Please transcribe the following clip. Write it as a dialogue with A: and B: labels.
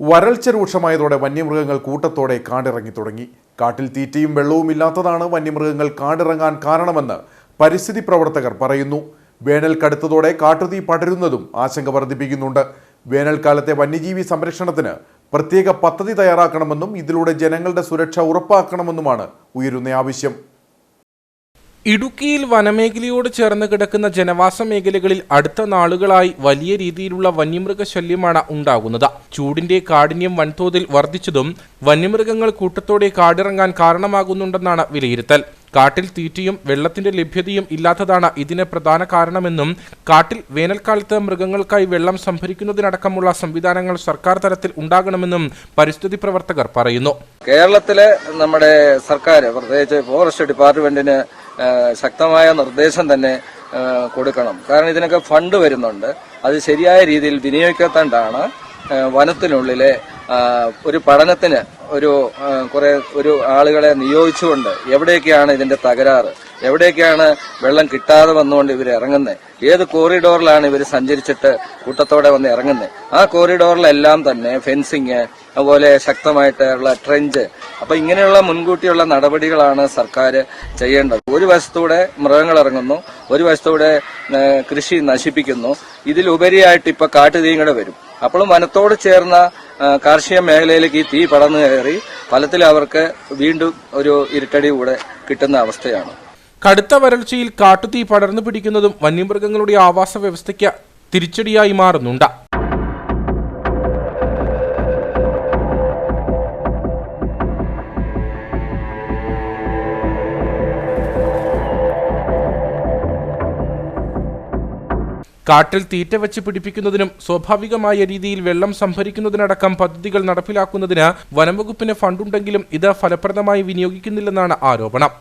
A: വരൾച്ച രൂക്ഷമായതോടെ വന്യമൃഗങ്ങൾ കൂട്ടത്തോടെ കാടിറങ്ങി തുടങ്ങി. കാട്ടിൽ തീറ്റയും വെള്ളവും ഇല്ലാത്തതാണ് വന്യമൃഗങ്ങൾ കാടിറങ്ങാൻ കാരണമെന്ന് പരിസ്ഥിതി പ്രവർത്തകർ പറയുന്നു. വേനൽ കടുത്തതോടെ കാട്ടുതീ പടരുന്നതും ആശങ്ക വർദ്ധിപ്പിക്കുന്നുണ്ട്. വേനൽക്കാലത്തെ വന്യജീവി സംരക്ഷണത്തിന് പ്രത്യേക പദ്ധതി തയ്യാറാക്കണമെന്നും ഇതിലൂടെ ജനങ്ങളുടെ സുരക്ഷ ഉറപ്പാക്കണമെന്നുമാണ് ഉയരുന്ന ആവശ്യം.
B: ഇടുക്കിയിൽ വനമേഖലയോട് ചേർന്ന് കിടക്കുന്ന ജനവാസ മേഖലകളിൽ അടുത്ത നാളുകളായി വലിയ രീതിയിലുള്ള വന്യമൃഗ ശല്യമാണ് ഉണ്ടാകുന്നത്. ചൂടിന്റെ കാഠിന്യം വൻതോതിൽ വർദ്ധിച്ചതും വന്യമൃഗങ്ങൾ കൂട്ടത്തോടെ കാടിറങ്ങാൻ കാരണമാകുന്നുണ്ടെന്നാണ് വിലയിരുത്തൽ. കാട്ടിൽ തീറ്റയും വെള്ളത്തിന്റെ ലഭ്യതയും ഇല്ലാത്തതാണ് ഇതിന് പ്രധാന കാരണമെന്നും കാട്ടിൽ വേനൽക്കാലത്ത് മൃഗങ്ങൾക്കായി വെള്ളം സംഭരിക്കുന്നതിനടക്കമുള്ള സംവിധാനങ്ങൾ സർക്കാർ തലത്തിൽ ഉണ്ടാകണമെന്നും പരിസ്ഥിതി പ്രവർത്തകർ പറയുന്നു.
C: കേരളത്തിലെ നമ്മുടെ സർക്കാർ പ്രത്യേകിച്ച് ഫോറസ്റ്റ് ഡിപ്പാർട്ട്മെന്റിന് ശക്തമായ നിർദ്ദേശം തന്നെ കൊടുക്കണം. കാരണം ഇതിനൊക്കെ ഫണ്ട് വരുന്നുണ്ട്. അത് ശരിയായ രീതിയിൽ വിനിയോഗിക്കാത്തണ്ടാണ് വനത്തിനുള്ളിലെ ഒരു പഠനത്തിന് ഒരു കുറെ ഒരു ആളുകളെ നിയോഗിച്ചുകൊണ്ട് എവിടെയൊക്കെയാണ് ഇതിന്റെ തകരാറ്? എവിടെയൊക്കെയാണ് വെള്ളം കിട്ടാതെ വന്നുകൊണ്ട് ഇവർ ഇറങ്ങുന്നത് ഏത് കോറിഡോറിലാണ് ഇവർ സഞ്ചരിച്ചിട്ട് കൂട്ടത്തോടെ വന്ന് ഇറങ്ങുന്നത് ആ കോറിഡോറിലെല്ലാം തന്നെ ഫെൻസിങ് അതുപോലെ ശക്തമായിട്ടുള്ള ട്രെഞ്ച്. അപ്പൊ ഇങ്ങനെയുള്ള മുൻകൂട്ടിയുള്ള നടപടികളാണ് സർക്കാർ ചെയ്യേണ്ടത്. ഒരു വശത്തൂടെ മൃഗങ്ങൾ ഇറങ്ങുന്നു ഒരു വശത്തൂടെ കൃഷി നശിപ്പിക്കുന്നു. ഇതിലുപരിയായിട്ട് ഇപ്പൊ കാട്ടുതീങ്ങടെ കൂടെ വരും. അപ്പോഴും വനത്തോട് ചേർന്ന കാർഷിക മേഖലയിലേക്ക് ഈ തീ പടർന്നു കയറി ഫലത്തിൽ അവർക്ക് വീണ്ടും ഒരു ഇരുട്ടടി കൂടെ കിട്ടുന്ന അവസ്ഥയാണ്.
B: കടുത്ത വരൾച്ചയിൽ കാട്ടുതീ പടർന്നു പിടിക്കുന്നതും വന്യമൃഗങ്ങളുടെ ആവാസ വ്യവസ്ഥയ്ക്ക് തിരിച്ചടിയായി മാറുന്നുണ്ട്. കാട്ടിൽ തീറ്റ വെച്ച് പിടിപ്പിക്കുന്നതിനും സ്വാഭാവികമായ രീതിയിൽ വെള്ളം സംഭരിക്കുന്നതിനടക്കം പദ്ധതികൾ നടപ്പിലാക്കുന്നതിന് വനംവകുപ്പിന് ഫണ്ടുണ്ടെങ്കിലും ഇത് ഫലപ്രദമായി വിനിയോഗിക്കുന്നില്ലെന്നാണ് ആരോപണം.